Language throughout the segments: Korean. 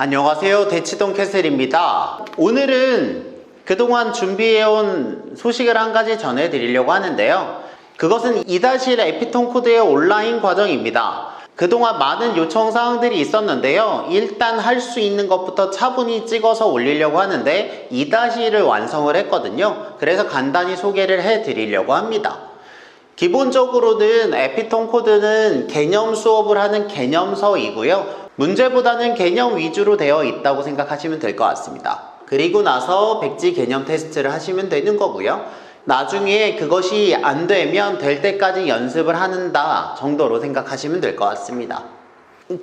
안녕하세요. 대치동 캐슬입니다. 오늘은 그동안 준비해온 소식을 한 가지 전해드리려고 하는데요. 그것은 2-1 에피톤 코드의 온라인 과정입니다. 그동안 많은 요청 사항들이 있었는데요. 일단 할 수 있는 것부터 차분히 찍어서 올리려고 하는데 2-1을 완성을 했거든요. 그래서 간단히 소개를 해 드리려고 합니다. 기본적으로는 에피톤 코드는 개념 수업을 하는 개념서이고요. 문제보다는 개념 위주로 되어 있다고 생각하시면 될 것 같습니다. 그리고 나서 백지 개념 테스트를 하시면 되는 거고요. 나중에 그것이 안 되면 될 때까지 연습을 한다 정도로 생각하시면 될 것 같습니다.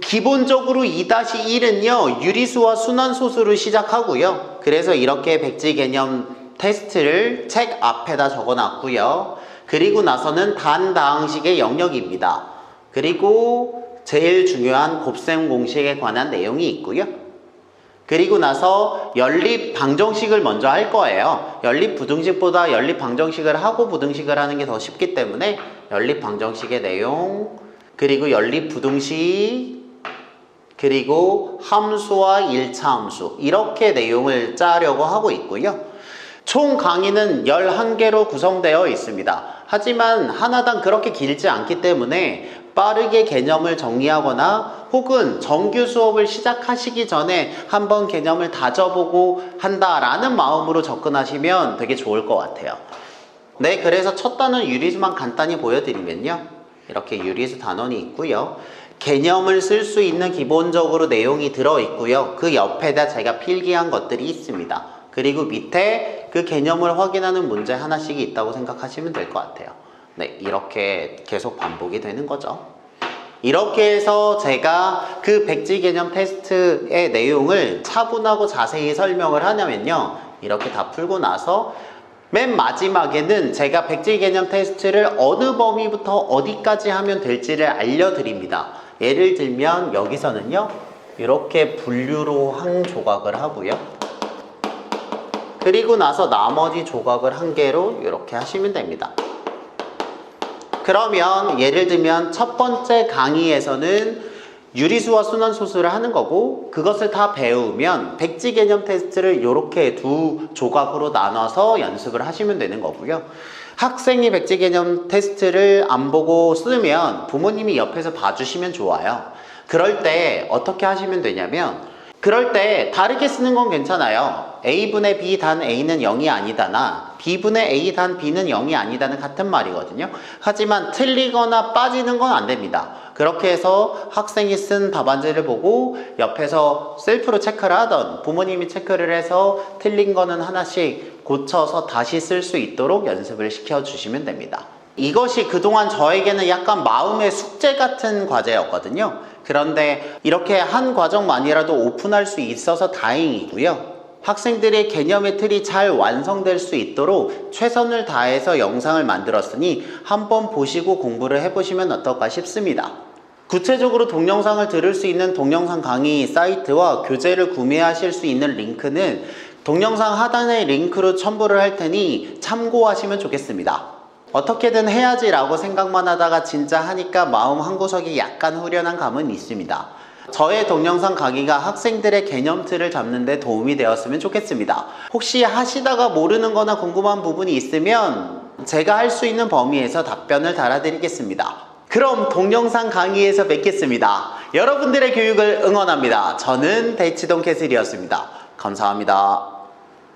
기본적으로 2-1은요, 유리수와 순환소수를 시작하고요. 그래서 이렇게 백지 개념 테스트를 책 앞에다 적어 놨고요. 그리고 나서는 단다항식의 영역입니다. 그리고 제일 중요한 곱셈 공식에 관한 내용이 있고요. 그리고 나서 연립 방정식을 먼저 할 거예요. 연립 부등식보다 연립 방정식을 하고 부등식을 하는 게 더 쉽기 때문에 연립 방정식의 내용, 그리고 연립 부등식, 그리고 함수와 1차 함수 이렇게 내용을 짜려고 하고 있고요. 총 강의는 11개로 구성되어 있습니다. 하지만 하나당 그렇게 길지 않기 때문에 빠르게 개념을 정리하거나 혹은 정규 수업을 시작하시기 전에 한번 개념을 다져보고 한다라는 마음으로 접근하시면 되게 좋을 것 같아요. 네, 그래서 첫 단원 유리수만 간단히 보여드리면요. 이렇게 유리수 단원이 있고요. 개념을 쓸 수 있는 기본적으로 내용이 들어 있고요. 그 옆에다 제가 필기한 것들이 있습니다. 그리고 밑에 그 개념을 확인하는 문제 하나씩이 있다고 생각하시면 될 것 같아요. 네, 이렇게 계속 반복이 되는 거죠. 이렇게 해서 제가 그 백지 개념 테스트의 내용을 차분하고 자세히 설명을 하냐면요. 이렇게 다 풀고 나서 맨 마지막에는 제가 백지 개념 테스트를 어느 범위부터 어디까지 하면 될지를 알려드립니다. 예를 들면 여기서는요. 이렇게 분류로 한 조각을 하고요. 그리고 나서 나머지 조각을 한 개로 이렇게 하시면 됩니다. 그러면 예를 들면 첫 번째 강의에서는 유리수와 순환소수를 하는 거고 그것을 다 배우면 백지 개념 테스트를 이렇게 두 조각으로 나눠서 연습을 하시면 되는 거고요. 학생이 백지 개념 테스트를 안 보고 쓰면 부모님이 옆에서 봐주시면 좋아요. 그럴 때 어떻게 하시면 되냐면 그럴 때 다르게 쓰는 건 괜찮아요. A분의 b 단 a는 0이 아니다나 b분의 a 단 b는 0이 아니다는 같은 말이거든요. 하지만 틀리거나 빠지는 건 안 됩니다. 그렇게 해서 학생이 쓴 답안지를 보고 옆에서 셀프로 체크를 하던 부모님이 체크를 해서 틀린 거는 하나씩 고쳐서 다시 쓸 수 있도록 연습을 시켜주시면 됩니다. 이것이 그동안 저에게는 약간 마음의 숙제 같은 과제였거든요. 그런데 이렇게 한 과정만이라도 오픈할 수 있어서 다행이고요. 학생들의 개념의 틀이 잘 완성될 수 있도록 최선을 다해서 영상을 만들었으니 한번 보시고 공부를 해보시면 어떨까 싶습니다. 구체적으로 동영상을 들을 수 있는 동영상 강의 사이트와 교재를 구매하실 수 있는 링크는 동영상 하단의 링크로 첨부를 할 테니 참고하시면 좋겠습니다. 어떻게든 해야지라고 생각만 하다가 진짜 하니까 마음 한구석이 약간 후련한 감은 있습니다. 저의 동영상 강의가 학생들의 개념 틀을 잡는 데 도움이 되었으면 좋겠습니다. 혹시 하시다가 모르는 거나 궁금한 부분이 있으면 제가 할 수 있는 범위에서 답변을 달아드리겠습니다. 그럼 동영상 강의에서 뵙겠습니다. 여러분들의 교육을 응원합니다. 저는 대치동 캐슬이었습니다. 감사합니다.